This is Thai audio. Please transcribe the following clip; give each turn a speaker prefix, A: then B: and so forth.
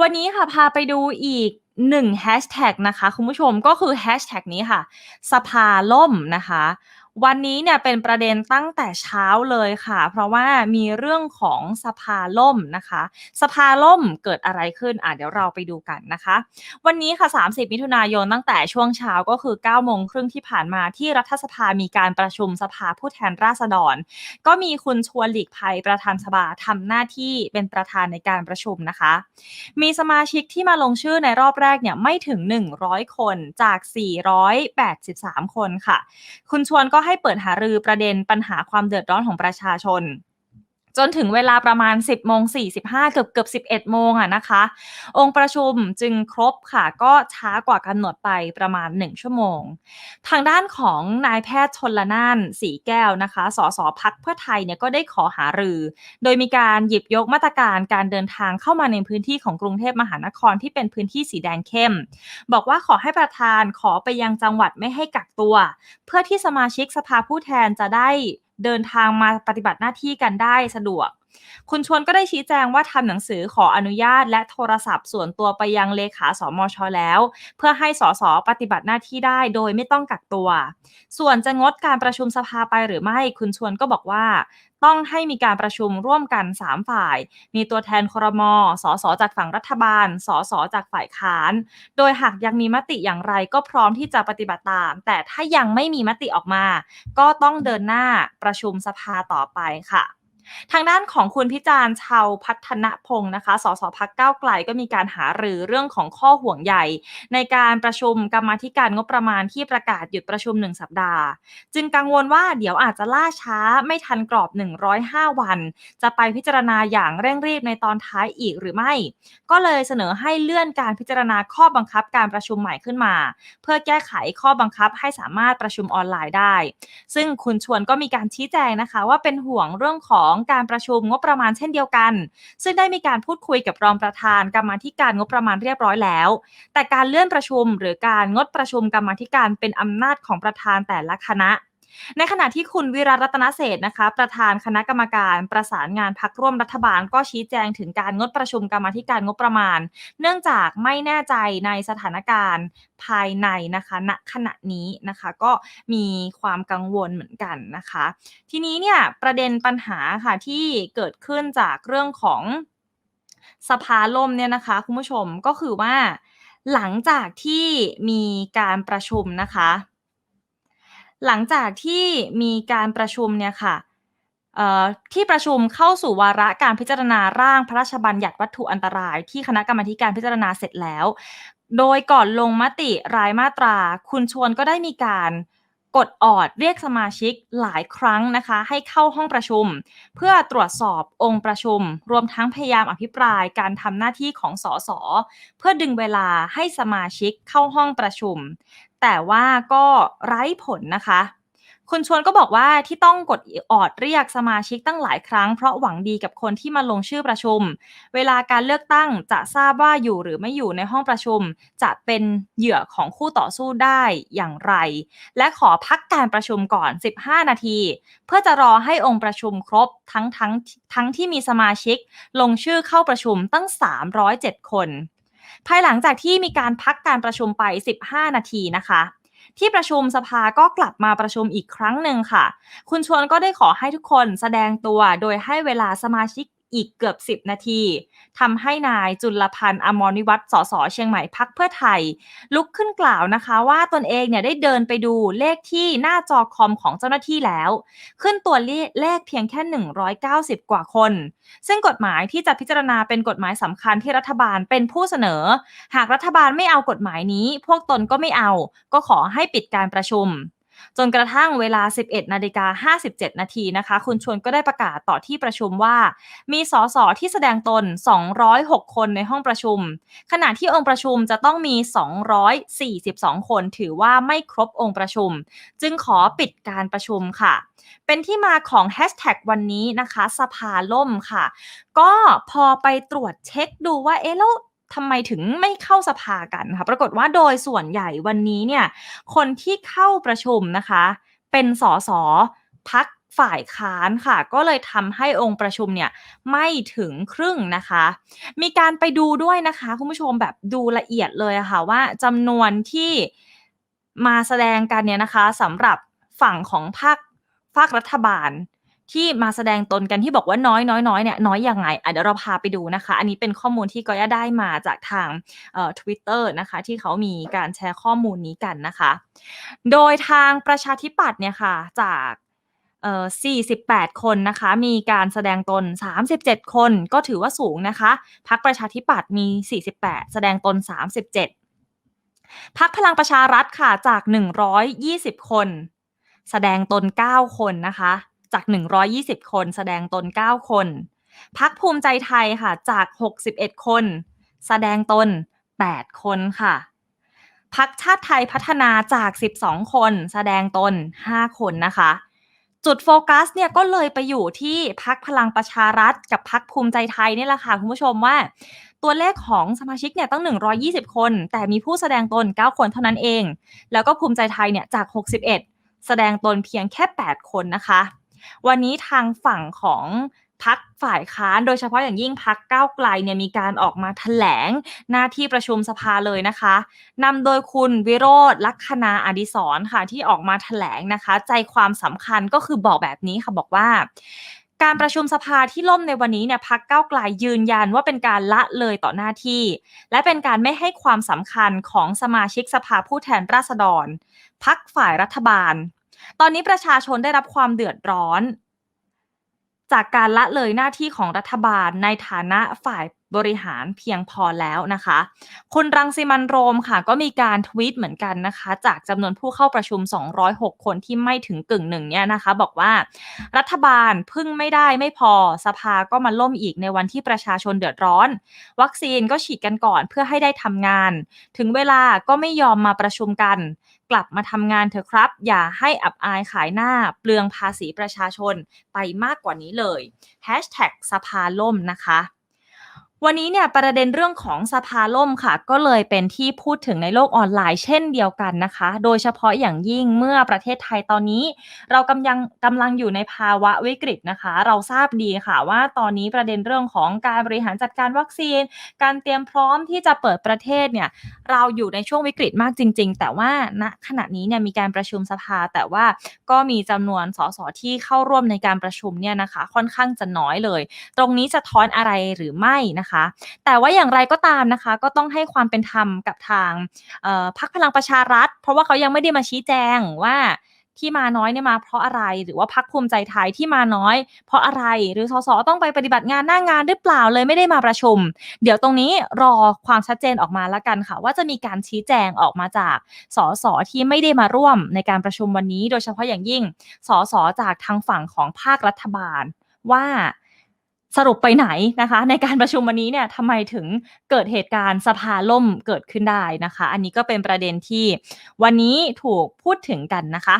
A: วันนี้ค่ะ พาไปดูอีกหนึ่งแฮชแท็กนะคะคุณผู้ชม ก็คือแฮชแท็กนี้ค่ะ สภาล่มนะคะ วันนี้เนี่ยเป็นประเด็นตั้งแต่เช้าเลยค่ะ เพราะว่ามีเรื่องของสภาล่มนะคะ สภาล่มเกิดอะไรขึ้นอะเดี๋ยวเราไปดูกันนะคะ วันนี้ค่ะ 30 มิถุนายนตั้งแต่ช่วงเช้าก็คือ9โมงครึ่งที่ผ่านมาที่รัฐสภามีการประชุมสภาผู้แทนราษฎร ก็มีคุณชวนหลีกภัยประธานสภาทำหน้าที่เป็นประธานในการประชุมนะคะ มีสมาชิกที่มาลงชื่อในรอบแรกเนี่ยไม่ถึง 100 คนจาก 483 คนค่ะ คุณชวนก็ให้เปิดหารือประเด็นปัญหาความเดือดร้อนของประชาชน จนถึงเวลาประมาณ 10โมง45 เกือบเกือบ11โมงอะนะคะ องค์ประชุมจึงครบค่ะ ก็ช้ากว่ากำหนดไปประมาณ 1 ชั่วโมง ทางด้านของนายแพทย์ชนละนานสีแก้วนะคะ สสพักเพื่อไทยเนี่ยก็ได้ขอหารือ โดยมีการหยิบยกมาตรการการเดินทางเข้ามาในพื้นที่ของกรุงเทพมหานครที่เป็นพื้นที่สีแดงเข้ม บอกว่าขอให้ประธานขอไปยังจังหวัดไม่ให้กักตัว เพื่อที่สมาชิกสภาผู้แทนจะได้ เดินทางมาปฏิบัติหน้าที่กันได้สะดวก คุณชวนก็ได้ชี้แจงว่าทำหนังสือขออนุญาต และโทรศัพท์ส่วนตัวไปยังเลขาสมชแล้ว เพื่อให้สสปฏิบัติหน้าที่ได้โดยไม่ต้องกักตัว ส่วนจะงดการประชุมสภาไปหรือไม่ คุณชวนก็บอกว่าต้องให้มีการประชุมร่วมกัน 3 ฝ่าย มีตัวแทนครม สสจากฝั่งรัฐบาล สสจากฝ่ายค้าน โดยหากยังมีมติอย่างไรก็พร้อมที่จะปฏิบัติตาม แต่ถ้ายังไม่มีมติออกมา ก็ต้องเดินหน้าประชุมสภาต่อไปค่ะ ทางด้านของคุณพิจารณ์ชาวพัฒนพงศ์นะคะ สสพักเก้าไกลก็มีการหารือเรื่องของข้อห่วงใหญ่ ในการประชุมกรรมธิการงบประมาณที่ประกาศหยุดประชุม 1 สัปดาห์ จึงกังวลว่าเดี๋ยวอาจจะล่าช้าไม่ทันกรอบ 105 วัน จะไปพิจารณาอย่างเร่งรีบในตอนท้ายอีกหรือไม่ ก็เลยเสนอให้เลื่อนการพิจารณาข้อบังคับการประชุมใหม่ขึ้นมา เพื่อแก้ไขข้อบังคับให้สามารถประชุมออนไลน์ได้ ซึ่งคุณชวนก็มีการชี้แจงนะคะ ว่าเป็นห่วงเรื่องของการประชุมงบประมาณเช่นเดียวกัน ซึ่งได้มีการพูดคุยกับรองประธานกรรมาธิการงบประมาณเรียบร้อยแล้ว แต่การเลื่อนประชุมหรือการงดประชุมกรรมาธิการเป็นอำนาจของประธานแต่ละคณะ ในขณะที่คุณวิรัตรัตนเศษนะคะ ประธานคณะกรรมการประสานงานพักร่วมรัฐบาลก็ชี้แจงถึงการงดประชุมกรรมธิการงบประมาณ เนื่องจากไม่แน่ใจในสถานการณ์ภายในนะคะณขณะนี้นะคะก็มีความกังวลเหมือนกันนะคะ ทีนี้เนี่ยประเด็นปัญหาค่ะที่เกิดขึ้นจากเรื่องของสภาล่มเนี่ยนะคะคุณผู้ชมก็คือว่าหลังจากที่มีการประชุมนะคะ หลังจากที่มีการประชุมเนี่ยค่ะที่ประชุมเข้าสู่วาระการพิจารณาร่างพระราชบัญญัติวัตถุอันตราย ที่คณะกรรมการพิจารณาเสร็จแล้ว โดยก่อนลงมติรายมาตรา คุณชวนก็ได้มีการกดออดเรียกสมาชิกหลายครั้งนะคะ ให้เข้าห้องประชุม เพื่อตรวจสอบองค์ประชุม รวมทั้งพยายามอภิปรายการทำหน้าที่ของสสเพื่อดึงเวลาให้สมาชิกเข้าห้องประชุม แต่ว่าก็ไร้ผลนะคะ คุณชวนก็บอกว่าที่ต้องกดออดเรียกสมาชิกตั้งหลายครั้งเพราะหวังดีกับคนที่มาลงชื่อประชุม เวลาการเลือกตั้งจะทราบว่าอยู่หรือไม่อยู่ในห้องประชุม จะเป็นเหยื่อของคู่ต่อสู้ได้อย่างไร และขอพักการประชุมก่อน 15 นาที เพื่อจะรอให้องค์ประชุมครบทั้งทั้งทั้งที่มีสมาชิก ลงชื่อเข้าประชุมตั้ง 307 คน ภายหลังจากที่มีการพักการประชุมไป 15 นาทีนะคะ ที่ประชุมสภาก็กลับมาประชุมอีกครั้งหนึ่งค่ะ คุณชวนก็ได้ขอให้ทุกคนแสดงตัวโดยให้เวลาสมาชิก อีกเกือบ 10 นาทีทำให้นายจุลพันธ์อมรนิวัตรสสเชียงใหม่พักเพื่อไทย ลุกขึ้นกล่าวนะคะว่าตนเองเนี่ยได้เดินไปดูเลขที่หน้าจอคอมของเจ้าหน้าที่แล้ว ขึ้นตัวเลขเพียงแค่ 190 กว่าคน ซึ่งกฎหมายที่จะพิจารณาเป็นกฎหมายสำคัญที่รัฐบาลเป็นผู้เสนอ หากรัฐบาลไม่เอากฎหมายนี้ พวกตนก็ไม่เอา ก็ขอให้ปิดการประชุม จนกระทั่งเวลา 11นาฬิกา57 นาทีนะคะ คุณชวนก็ได้ประกาศต่อที่ประชุมว่า มีสสที่แสดงตน 206 คนในห้องประชุม ขณะที่องค์ประชุมจะต้องมี 242 คนถือว่าไม่ครบองค์ประชุม จึงขอปิดการประชุมค่ะ เป็นที่มาของแฮชแท็กวันนี้นะคะ สภาล่มค่ะ ก็พอไปตรวจเช็คดูว่าเอ๊ะแล้ว ทำไมถึงไม่เข้าสภากันคะปรากฏว่าโดยส่วนใหญ่วันนี้เนี่ยคนที่เข้าประชุมนะคะ เป็นสสพักฝ่ายค้านค่ะ ก็เลยทำให้องค์ประชุมเนี่ยไม่ถึงครึ่งนะคะ มีการไปดูด้วยนะคะ คุณผู้ชมแบบดูละเอียดเลยะค่ะว่าจำนวนที่มาแสดงกันเนี่ยนะคะสำหรับฝั่งของภาคภาครัฐบาล ที่มาแสดงตนกันที่บอกว่าน้อยน้อยน้อยเนี่ยน้อยอยังไงอะเดี๋ยวเราพาไปดูนะคะ อันนี้เป็นข้อมูลที่กอย่าได้มาจากทางเอ่อ Twitter นะคะ ที่เขามีการแชร์ข้อมูลนี้กันนะคะ โดยทางประชาธิปัตย์เนี่ยค่ะจากเอ่อ48 คนนะคะ มีการแสดงตน 37 คนก็ถือว่าสูงนะคะพักประชาธิปัตย์มี 48 แสดงตน 37พักพลังประชารัฐค่ะจาก 120 คน แสดงตน 9 คนนะคะ จาก 120 คน แสดงตน 9 คน พักภูมิใจไทยค่ะจาก 61 คน แสดงตน 8 คนค่ะพักชาติไทยพัฒนาจาก 12 คน แสดงตน 5 คนนะคะ จุดโฟกัสเนี่ยก็เลยไปอยู่ที่พักพลังประชารัฐ กับพักภูมิใจไทยนี่แหละค่ะคุณผู้ชมว่า ตัวเลขของสมาชิกเนี่ยตั้ง 120 คน แต่มีผู้แสดงตน 9 คนเท่านั้นเอง แล้วก็ภูมิใจไทยเนี่ยจาก 61 แสดงตนเพียงแค่ 8 คนนะคะ วันนี้ทางฝั่งของพักฝ่ายค้านโดยเฉพาะอย่างยิ่งพักก้าวไกลเนี่ยมีการออกมาแถลงหน้าที่ประชุมสภาเลยนะคะนำโดยคุณวิโรธลักษณาอดิศรค่ะที่ออกมาแถลงนะคะ ใจความสำคัญก็คือบอกแบบนี้ค่ะบอกว่าการประชุมสภาที่ล่มในวันนี้เนี่ยพักเก้าวไกลยืนยันว่าเป็นการละเลยต่อหน้าที่ และเป็นการไม่ให้ความสำคัญของสมาชิกสภาผู้แทนราษฎร พักฝ่ายรัฐบาล ตอนนี้ประชาชนได้รับความเดือดร้อน จากการละเลยหน้าที่ของรัฐบาลในฐานะฝ่าย บริหารเพียงพอแล้วนะคะ คุณรังสิมันโรมค่ะ ก็มีการทวีตเหมือนกันนะคะ จากจำนวนผู้เข้าประชุม 206 คนที่ไม่ถึงกึ่งหนึ่งเนี่ยนะคะ บอกว่ารัฐบาลพึ่งไม่ได้ไม่พอสภาก็มาล่มอีกในวันที่ประชาชนเดือดร้อน วัคซีนก็ฉีดกันก่อนเพื่อให้ได้ทำงาน ถึงเวลาก็ไม่ยอมมาประชุมกันกลับมาทำงานเถอะครับ อย่าให้อับอายขายหน้าเปลืองภาษีประชาชนไปมากกว่านี้เลย Hashtag สภาล่มนะคะ วันนี้เนี่ยประเด็นเรื่องของสภาล่มค่ะ ก็เลยเป็นที่พูดถึงในโลกออนไลน์เช่นเดียวกันนะคะ โดยเฉพาะอย่างยิ่งเมื่อประเทศไทยตอนนี้ เรากำลังกำลังอยู่ในภาวะวิกฤตนะคะ เราทราบดีค่ะว่าตอนนี้ประเด็นเรื่องของการบริหารจัดการวัคซีน การเตรียมพร้อมที่จะเปิดประเทศเนี่ยเราอยู่ในช่วงวิกฤตมากจริง ๆ แต่ว่าณขณะนี้เนี่ยมีการประชุมสภา แต่ว่าก็มีจำนวนสสที่เข้าร่วมในการประชุมเนี่ยนะคะ ค่อนข้างจะน้อยเลย ตรงนี้สะท้อนอะไรหรือไม่นะคะแต่ว่าอย่างไรก็ตามนะคะ ก็ต้องให้ความเป็นธรรมกับทางพรรคพลังประชารัฐ เพราะว่าเขายังไม่ได้มาชี้แจงว่าที่มาน้อยเนี่ยมาเพราะอะไรหรือว่าพรรคภูมิใจไทยที่มาน้อย เพราะอะไรหรือสสต้องไปปฏิบัติงานหน้างานหรือเปล่าเลยไม่ได้มาประชุม เดี๋ยวตรงนี้รอความชัดเจนออกมาแล้วกันค่ะ ว่าจะมีการชี้แจงออกมาจากสสที่ไม่ได้มาร่วมในการประชุมวันนี้ โดยเฉพาะอย่างยิ่งสสจากทางฝั่งของภาครัฐบาลว่า สรุปไปไหนนะคะ ในการประชุมวันนี้เนี่ยทำไมถึงเกิดเหตุการณ์สภาล่มเกิดขึ้นได้นะคะ อันนี้ก็เป็นประเด็นที่วันนี้ถูกพูดถึงกันนะคะ